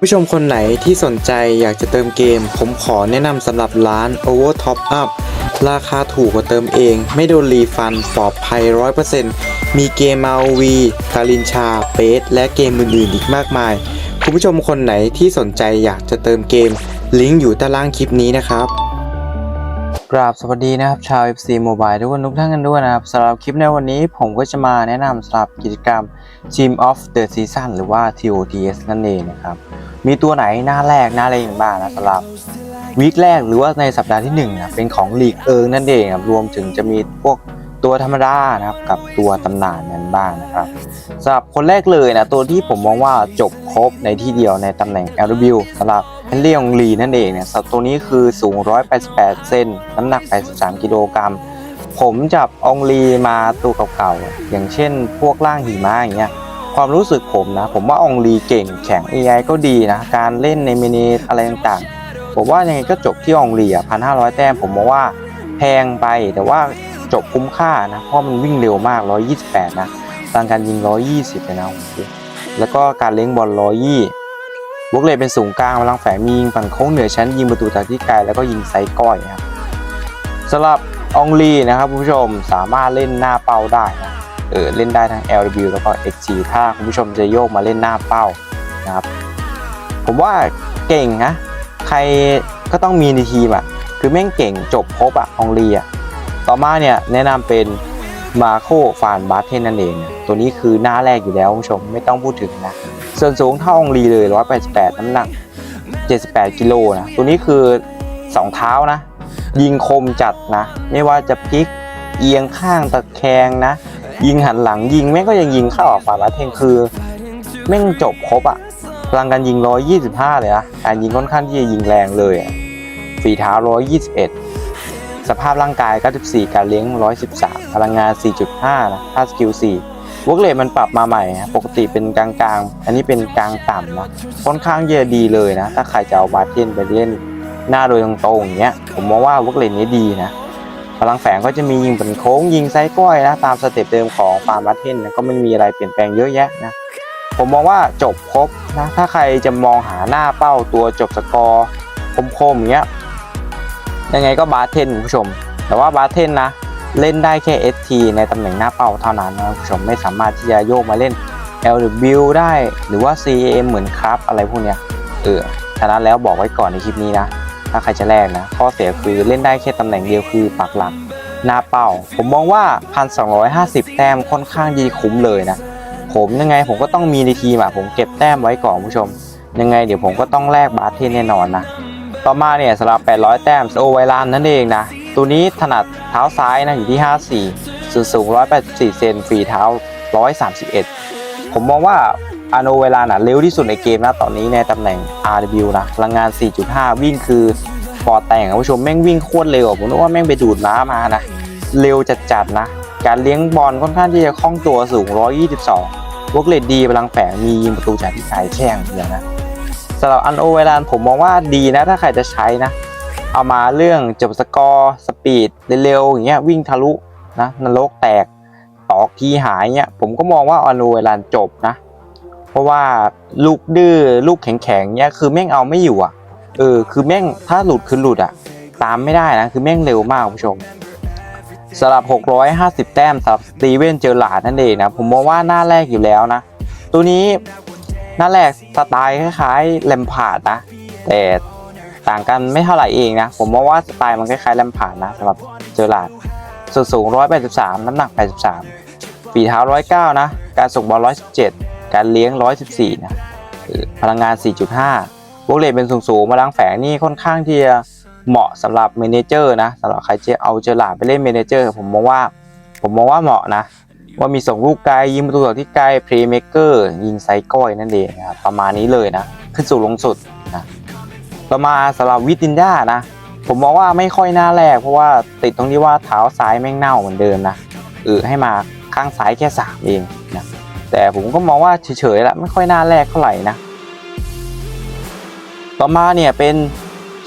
ผู้ชมคนไหนที่สนใจอยากจะเติมเกม ผมขอแนะนำสำหรับร้าน Over Top Up ราคาถูกกว่าเติมเอง ไม่โดนรีฟันปลอดภัย 100%มีเกม ROV กาลินชาเปสและเกมอื่นๆอีกมากมาย คุณผู้ชมคนไหนที่สนใจอยากจะเติมเกม ลิงก์อยู่ใต้ล่างคลิปนี้นะครับกราบสวัสดีนะครับชาว FC Mobile ทุกคนทุกท่านกันด้วยนะครับสำหรับคลิปในวันนี้ผมก็จะมาแนะนำสำหรับกิจกรรม Team of the Season หรือว่า TOTS นั่นเองนะครับ มีตัวไหนหน้าแรกหน้าอะไรอย่างบ้างนะสำหรับวีคแรกหรือว่าในสัปดาห์ที่1นะเป็นของลีกเอิงนั่นเองครับรวมถึงจะมีพวกตัวธรรมดานะครับกับตัวตำนานนั้นบ้างนะครับสำหรับคนแรกเลยนะตัวที่ผมมองว่าจบครบในที่เดียวในตำแหน่ง LW สำหรับเฮนรี่องลีนั่นเองเนี่ยสัตว์ตัวนี้คือสูง 188 เซนน้ำหนัก 83 กิโลกรัมผมจับองลีมาตัวเก่าๆอย่างเช่นพวกร่างหิมะอย่างเงี้ย ความรู้สึกผมนะ ผมว่าองลีเก่งแข็ง AI ก็ดีนะ การเล่นในมินิอะไรต่างๆ ผมว่ายังไงก็จบที่องลีอะพันห้าร้อยแต้มผมมองว่าแพงไปแต่ว่าจบคุ้มค่านะ เพราะมันวิ่งเร็วมาก 128 นะตางการยิง 120เลยนะโอ้โหแล้วก็การเลี้ยงบอล120วกเลยเป็นสูงกลางพลังแฝงมียิงฝั่งโค้งเหนือชั้นยิงประตูจากที่ไกลแล้วก็ยิงไซก้อยนะครับสำหรับองลีนะครับผู้ชมสามารถเล่นหน้าเป้าได้นะ เออเล่นได้ทั้ง LW แล้วก็ XG ถ้าคุณผู้ชมจะโยกมาเล่นหน้าเป้านะครับ ผมว่าเก่งนะ ใครก็ต้องมีในทีมอะ คือแม่งเก่งจบครบอะองลีอะ ต่อมาเนี่ยแนะนำเป็นมาโคฟานบาเทนนั่นเองนะตัวนี้คือหน้าแรกอยู่แล้วคุณผู้ชมไม่ต้องพูดถึงนะ ส่วนสูงเท่าองลีเลย 188 น้ำหนัก 78 กิโลนะ ตัวนี้คือ 2 เท้านะ ยิงคมจัดนะ ไม่ว่าจะพลิกเอียงข้างตะแคงนะ ยิงหันหลังยิงแม่งก็ยังยิงเข้าออกฝาบาเทงคือ แม่งจบครบอะพลังการยิง 125 เลยนะการยิงค่อนข้างที่จะยิงแรงเลยฝีเท้า 121 สภาพร่างกาย 94 การเลี้ยง 113 พลังงาน 4.5 นะถ้าสกิล 4วกเลมันปรับมาใหม่นะปกติเป็นกลางๆ อันนี้เป็นกลางต่ำนะ ค่อนข้างเยอะดีเลยนะ ถ้าใครจะเอาบาเทนไปเล่นหน้าโดยตรงๆอย่างเงี้ย ผมมองว่าวกเลทนี้ดีนะ พลังแฝงก็จะมียิงเป็นโค้งยิงไซส์ก้อยนะตามสเต็ปเดิมของฟาร์มบัตเทนนะก็ไม่มีอะไรเปลี่ยนแปลงเยอะแยะนะผมมองว่าจบครบนะถ้าใครจะมองหาหน้าเป้าตัวจบสกอร์คมๆอย่างเงี้ยยังไงก็บาร์เทนคุณผู้ชม แต่ว่าบาร์เทนนะเล่นได้แค่ ST ในตำแหน่งหน้าเป้าเท่านั้นนะคุณผู้ชมไม่สามารถที่จะโยกมาเล่น LW ได้หรือว่า CAM เหมือนครับอะไรพวกเนี้ยเออฉะนั้นแล้วบอกไว้ก่อนในคลิปนี้นะ ถ้าใครจะแลกนะ ข้อเสียคือเล่นได้แค่ตำแหน่งเดียวคือปักหลัก หน้าเป้า ผมมองว่า 1,250 แต้มค่อนข้างดีคุ้มเลยนะ ผมยังไงผมก็ต้องมีในทีมอะผมเก็บแต้มไว้ก่อนผู้ชม ยังไงเดี๋ยวผมก็ต้องแลกบาสเทนแน่นอนนะ ต่อมาเนี่ยสำหรับ 800 แต้มโอไวลานนั่นเองนะ ตัวนี้ถนัดเท้าซ้ายนะอยู่ที่ 54ส่วนสูง 184 เซนฝีเท้า 131 ผมมองว่า อาโนเวลาน่ะเร็วที่สุดในเกมนะตอนนี้ในตำแหน่ง RW นะพลังงาน 4.5 วิ่งคือปอแต่งคุณผู้ชมแม่งวิ่งโคตรเร็วผมนึกว่าแม่งไปดูดม้ามานะ เร็วจัดๆนะ การเลี้ยงบอลค่อนข้างที่จะคล่องตัวสูง 122วกเลดดีพลังแฝงมียิงประตูจากที่ไกลแช่งเดียนะสำหรับอันโอเวลานผมมองว่าดีนะถ้าใครจะใช้นะ เอามาเรื่องจบสกอร์สปีดเร็วๆอย่างเงี้ยวิ่งทะลุนะนรกแตกตอกทีหายเงี้ยผมก็มองว่าอโนเวลานจบนะ ราะว่าลูกดื้อลูกแข็งๆเงี้ยคือแม่งเอาไม่อยู่อะเออคือแม่งถ้าหลุดคือหลุดอะ ตามไม่ได้นะคือแม่งเร็วมากคุณผู้ชมสำหรับ 650 แต้มสำหรับสตีเวนเจอร์ลาดนั่นเองนะผมมองว่าหน้าแรกอยู่แล้วนะ ตัวนี้หน้าแรกสไตล์คล้ายๆแลมพาดนะ แต่ต่างกันไม่เท่าไหร่เองนะ ผมมองว่าสไตล์มันคล้ายๆแลมพาดนะสำหรับเจอร์ลาร์ดส่วนสูง 183 น้ำหนัก 83 ฝีเท้า 109 นะ การส่งบอล 117 การเลี้ยง 114 นะพลังงาน 4.5วกเลทเป็นสูงสูงๆมาลังแฝงนี่ค่อนข้างที่จะเหมาะสำหรับเมนเจอร์นะสำหรับใครจะเอาเจอหลาไปเล่นเมนเจอร์ ผมมองว่าผมมองว่าเหมาะนะ ว่ามีส่งลูกไกลยิงประตูจากที่ไกลเพลย์เมคเกอร์ยิงไซก้อยนั่นเองนะครับประมาณนี้เลยนะ ขึ้นสู่ลงสุดนะต่อมาสำหรับวิตินด้านะ ผมมองว่าไม่ค่อยน่าแรก เพราะว่าติดตรงที่ว่าเท้าซ้ายแม่งเน่าเหมือนเดิมนะเออให้มาข้างซ้ายแค่สามเอง แต่ผมก็มองว่าเฉยๆละไม่ค่อยน่าแรกเท่าไหร่นะ ต่อมาเนี่ยเป็น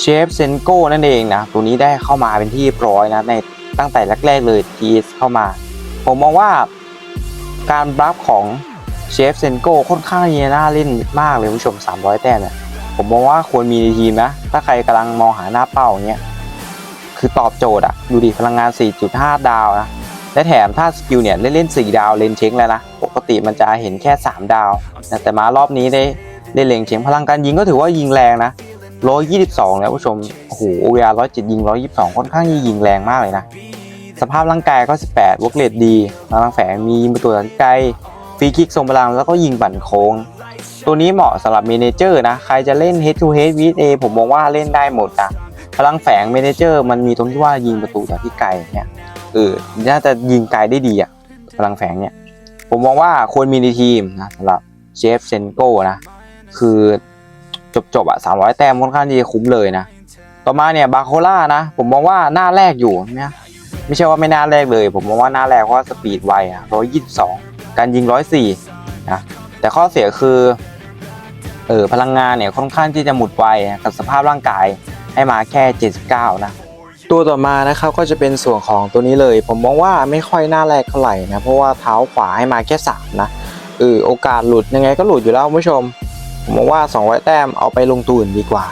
เชฟเซนโก้นั่นเองนะ ตัวนี้ได้เข้ามาเป็นที่เรียบร้อยนะในตั้งแต่แรกๆเลยทีเข้ามา ผมมองว่าการบลัฟของเชฟเซนโก้ค่อนข้างจะน่าเล่นมากเลยคุณผู้ชม 300 แต้มเนี่ยผมมองว่าควรมีในทีมนะ ถ้าใครกำลังมองหาหน้าเป้าเงี้ยคือตอบโจทย์อะดูดิพลังงาน 4.5 ดาวนะ และแถมถ้าสกิลเนี่ยเล่นเล่น4ดาวเลนเช็งแล้วนะ ปกติมันจะเห็นแค่ 3 ดาวนะแต่มารอบนี้ได้ได้เลนเช็งพลังการยิงก็ถือว่ายิงแรงนะ122แล้วผู้ชม โอ้โหโอเวอร์107ยิง 122 ค่อนข้างที่ยิงแรงมากเลยนะ สภาพร่างกายก็ 18 วอร์กเลดดีพลังแฝงมียิงประตูสังไกลฟรีคิกทรงพลังแล้วก็ยิงบั่นโค้ง ตัวนี้เหมาะสำหรับเมเนเจอร์นะ ใครจะเล่น head to head with A ผมมองว่าเล่นได้หมดนะพลังแฝงเมเนเจอร์มันมีตรงที่ว่ายิงประตูจากที่ไกลเนี่ย เออน่าจะยิงไกลได้ดีอะพลังแฝงเนี่ย ผมมองว่าควรมีในทีมนะสำหรับเชฟเซนโกนะ คือจบจบๆอะ300แต้มค่อนข้างที่จะคุ้มเลยนะ ต่อมาเนี่ยบาโคล่านะ ผมมองว่าหน้าแรกอยู่เนี่ยไม่ใช่ว่าไม่หน้าแรกเลย ผมมองว่าหน้าแรกเพราะว่าสปีดไวอะ122การยิง104นะแต่ข้อเสียคือเออพลังงานเนี่ยค่อนข้างที่จะหมดไวกับสภาพร่างกายให้มาแค่ 79 นะ ตัวต่อมานะครับก็จะเป็นส่วนของตัวนี้เลย ผมมองว่าไม่ค่อยน่าแรกเท่าไหร่นะเพราะว่าเท้าขวาให้มาแค่สามนะเออโอกาสหลุดยังไงก็หลุดอยู่แล้วคุณผู้ชม ผมมองว่า200แต้มเอาไปลงตัวอื่นดีกว่า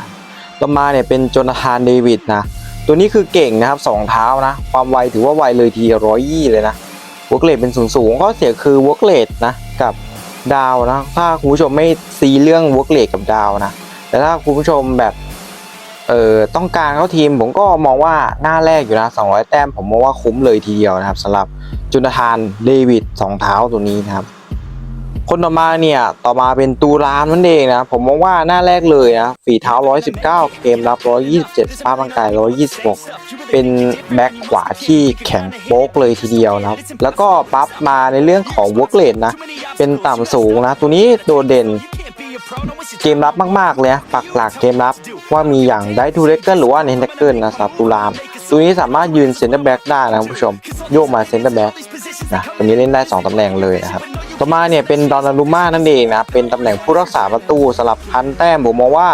ต่อมาเนี่ยเป็นโจนาธานเดวิดนะตัวนี้คือเก่งนะครับสองเท้านะ ความไวถือว่าไวเลยทีร้อยยี่เลยนะวอร์กเลดเป็นสูงสูงข้อเสียคือวอร์กเลดนะกับดาวนะถ้าคุณผู้ชมไม่ซีเรื่องวอร์กเลดกับดาวนะแต่ถ้าคุณผู้ชมแบบ เอ่อต้องการเข้าทีมผมก็มองว่าหน้าแรกอยู่นะ 200 แต้มผมมองว่าคุ้มเลยทีเดียวนะครับสำหรับจุนทานเดวิดสองเท้าตัวนี้นะครับ คนต่อมาเนี่ยต่อมาเป็นตูรามนั่นเองนะผมมองว่าหน้าแรกเลยนะฝีเท้า 119 เกมรับ 127สภาพร่างกาย 126 เป็นแบ็คขวาที่แข็งโป๊กเลยทีเดียวนะครับ แล้วก็ปั๊บมาในเรื่องของวอร์กเลนนะ เป็นต่ำสูงนะ ตัวนี้โดดเด่นเกมรับมากๆเลยนะปักหลักเกมรับ ว่ามีอย่างไดทูเรเกิลหรือว่าเนนเทเกิลนะสับตุลาม ตัวนี้สามารถยืนเซนเตอร์แบ็กได้นะคุณผู้ชม โยกมาเซนเตอร์แบ็กนะตัวนี้เล่นได้ 2ตำแหน่งเลยนะครับ ต่อมาเนี่ยเป็นดอนนารุม่านั่นเองนะเป็นตำแหน่งผู้รักษาประตูสลับพันแต้มผมมองว่า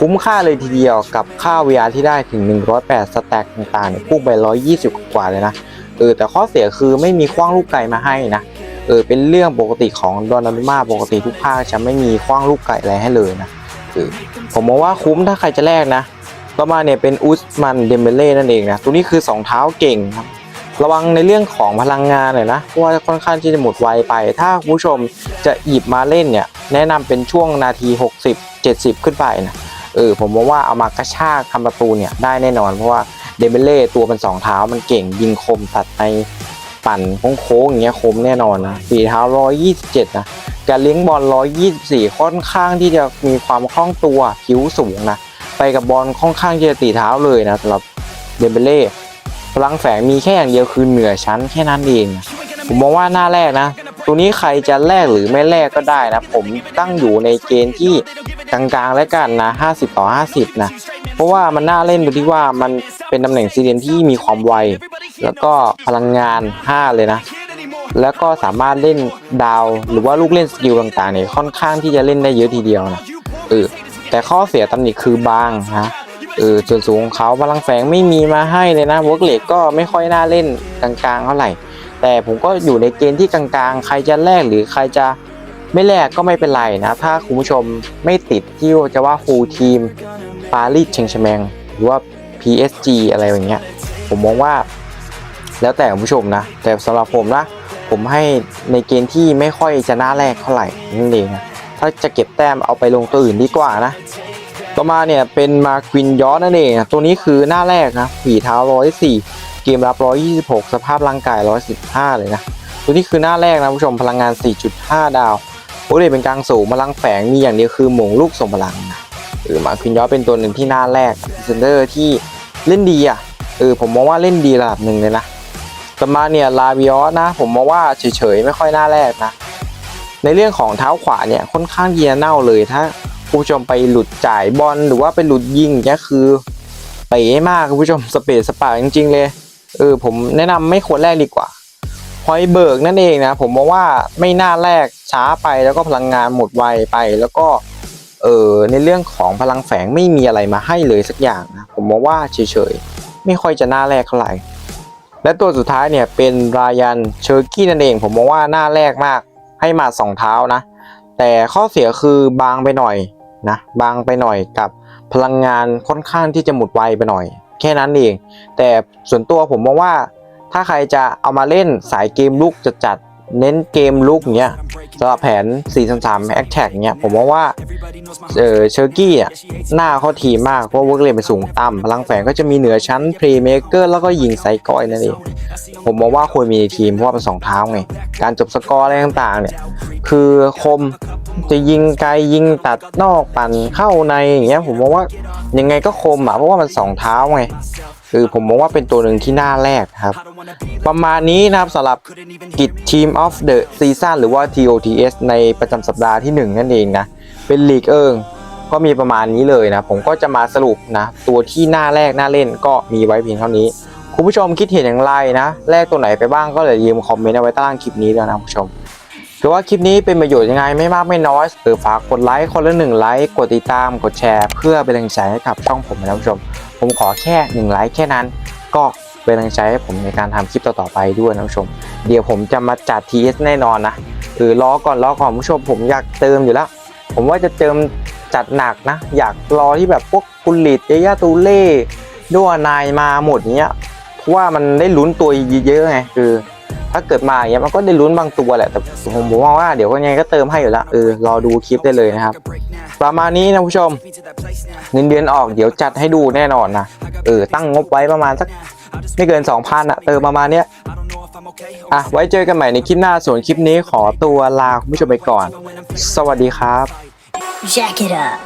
คุ้มค่าเลยทีเดียวกับค่า VR ที่ได้ถึง 108 สแต็กต่างๆพุ่งไป 120 กว่าเลยนะเออแต่ข้อเสียคือไม่มีคว้างลูกไกลมาให้นะเออเป็นเรื่องปกติของดอนนารุม่าปกติทุกภาคจะไม่มีคว้างลูกไก่อะไรให้เลยนะ เออผมมองว่าคุ้มถ้าใครจะแลกนะต่อมาเนี่ยเป็นอุสมันเดมเบเล่นั่นเองนะตัวนี้คือ2เท้าเก่งครับระวังในเรื่องของพลังงานหน่อยนะเพราะว่าค่อนข้างที่จะหมดไวไป ถ้าผู้ชมจะหยิบมาเล่นเนี่ยแนะนำเป็นช่วงนาที 60 70 ขึ้นไปนะเออผมมองว่าเอามากระชากทำประตูเนี่ยได้แน่นอนเพราะว่าเดมเบเล่ตัวเป็นสองเท้ามันเก่งยิงคมตัดในปั่นโค้งๆอย่างเงี้ยคมแน่นอนนะฝีเท้า127นะการเลี้ยงบอล 124 ค่อนข้างที่จะมีความคล่องตัวผิวสูงนะ ไปกับบอลค่อนข้างที่จะตีเท้าเลยนะสำหรับเดเบเล่พลังแฝงมีแค่อย่างเดียวคือเหนือชั้นแค่นั้นเองนะผมมองว่าหน้าแรกนะ ตัวนี้ใครจะแลกหรือไม่แลกก็ได้นะ ผมตั้งอยู่ในเกณฑ์ที่กลางๆแล้วกันนะ 50 ต่อ 50 นะ เพราะว่ามันน่าเล่นตรงที่ว่ามันเป็นตำแหน่งซีเรียนที่มีความไว แล้วก็พลังงาน 5 เลยนะ แล้วก็สามารถเล่นดาว หรือว่าลูกเล่นสกิลต่างๆเนี่ยค่อนข้างที่จะเล่นได้เยอะทีเดียวนะเออแต่ข้อเสียตำหนิคือบางนะเออส่วนสูงของเขาพลังแฝงไม่มีมาให้เลยนะวอร์กเลกก็ไม่ค่อยน่าเล่นกลางๆเท่าไหร่ แต่ผมก็อยู่ในเกณฑ์ที่กลางๆ ใครจะแลกหรือใครจะไม่แลกก็ไม่เป็นไรนะ ถ้าคุณผู้ชมไม่ติดที่จะว่าฟูลทีมปารีสเชงชแมงหรือว่า PSG อะไรอย่างเงี้ยผมมองว่า แล้วแต่คุณผู้ชมนะ แต่สำหรับผมนะ ผมให้ในเกณฑ์ที่ไม่ค่อยจะน่าแรกเท่าไหร่นั่นเองนะถ้าจะเก็บแต้มเอาไปลงตัวอื่นดีกว่านะต่อมาเนี่ยเป็นมาควินยอสนั่นเองนะตัวนี้คือหน้าแรกนะฝีเท้า 104 เกมรับ 126 สภาพร่างกาย 115 เลยนะตัวนี้คือหน้าแรกนะผู้ชมพลังงาน 4.5 ดาวโอเลเป็นกลางสูงพลังแฝงมีอย่างเดียวคือหมงลูกส่งพลังนะหรือมาควินยอสเป็นตัวหนึ่งที่หน้าแรกเซนเตอร์ที่เล่นดีอะเออผมมองว่าเล่นดีระดับหนึ่งเลยนะ ต่อมาเนี่ยลาวิออสนะ ผมมองว่าเฉยๆไม่ค่อยน่าแรกนะ ในเรื่องของเท้าขวาเนี่ยค่อนข้างที่จะเน่าเลยถ้าคุณผู้ชมไปหลุดจ่ายบอลหรือว่าไปหลุดยิงเนี่ยคือเป๋มากคุณผู้ชมสเปซสปาจริง ๆ เลยเออผมแนะนำไม่ควรแรกดีกว่าฮอยเบิร์กนั่นเองนะผมมองว่าไม่น่าแรกช้าไปแล้วก็พลังงานหมดไวไปแล้วก็เออในเรื่องของพลังแฝงไม่มีอะไรมาให้เลยสักอย่างนะผมมองว่าเฉยๆไม่ค่อยจะน่าแรกเท่าไหร่ และตัวสุดท้ายเนี่ยเป็นรายันเชอร์กี้นั่นเองผมมองว่าหน้าแรกมากให้มาสองเท้านะ แต่ข้อเสียคือบางไปหน่อยนะบางไปหน่อยกับพลังงานค่อนข้างที่จะหมดไวไปหน่อย แค่นั้นเอง แต่ส่วนตัวผมมองว่า ถ้าใครจะเอามาเล่นสายเกมลุกจะจัดๆ เน้นเกมลุกเนี้ยสำหรับแผน 4 3 3 a c t a c เนี้ยผมมองว่าเออเชอร์กี้อะหน้าเขาทีมากเพราะเวิร์กเลนเป็นสูงต่ำพลังแฝงก็จะมีเหนือชั้นเพลย์เมเกอร์แล้วก็ยิงไซก้อยนั่นเองผมมองว่าควรมีในทีม เพราะว่าเป็นสองเท้าไง การจบสกอร์อะไรต่างๆเนี่ย คือคมจะยิงไกลยิงตัดนอกปั่นเข้าในอย่างเงี้ยผมมองว่ายังไงก็คมอะเพราะว่ามันสองเท้าไงคือผมมองว่าเป็นตัวหนึ่งที่น่าแรกครับประมาณนี้นะครับสำหรับกิจ Team of the Season หรือว่า TOTS ในประจำสัปดาห์ที่ 1 นั่นเองนะ เป็นลีกเอิงก็มีประมาณนี้เลยนะ ผมก็จะมาสรุปนะ ตัวที่หน้าแรกหน้าเล่นก็มีไว้เพียงเท่านี้ คุณผู้ชมคิดเห็นอย่างไรนะแรกตัวไหนไปบ้างก็เลยยืมคอมเมนต์เอาไว้ใต้ล่างคลิปนี้ด้วยนะคุณผู้ชมคือว่าคลิปนี้เป็นประโยชน์ยังไงไม่มากไม่น้อยเออฝากกดไลค์คนละหนึ่งไลค์กดติดตามกดแชร์ เพื่อเป็นแรงใจให้กับช่องผมนะคุณผู้ชม ผมขอแค่หนึ่งไลค์แค่นั้น ก็ เป็นกำลังใจให้ผมในการทำคลิปต่อๆไปด้วยนะผู้ชม เดี๋ยวผมจะมาจัด TS แน่นอนนะเออรอก่อนรอก่อนผู้ชมผมอยากเติมอยู่แล้ว ผมว่าจะเติมจัดหนักนะ อยากรอที่แบบพวกกุลิตเยยาตูเล่ด้วนายมาหมดเนี้ยเพราะว่ามันได้ลุ้นตัวเยอะๆไงคือ ถ้าเกิดมาอย่างเงี้ยมันก็ได้ลุ้นบางตัวแหละแต่ผมผมองว่าเดี๋ยวก็ยังไงก็เติมให้อยู่แล้วเออรอดูคลิปได้เลยนะครับ ประมาณนี้นะผู้ชมเงินเดือนออกเดี๋ยวจัดให้ดูแน่นอนนะเออตั้งงบไว้ประมาณสัก ไม่เกิน 2,000อะเออประมาณเนี้ยอะไว้เจอกันใหม่ในคลิปหน้าส่วนคลิปนี้ขอตัวลาคุณผู้ชมไปก่อน สวัสดีครับ Jack it up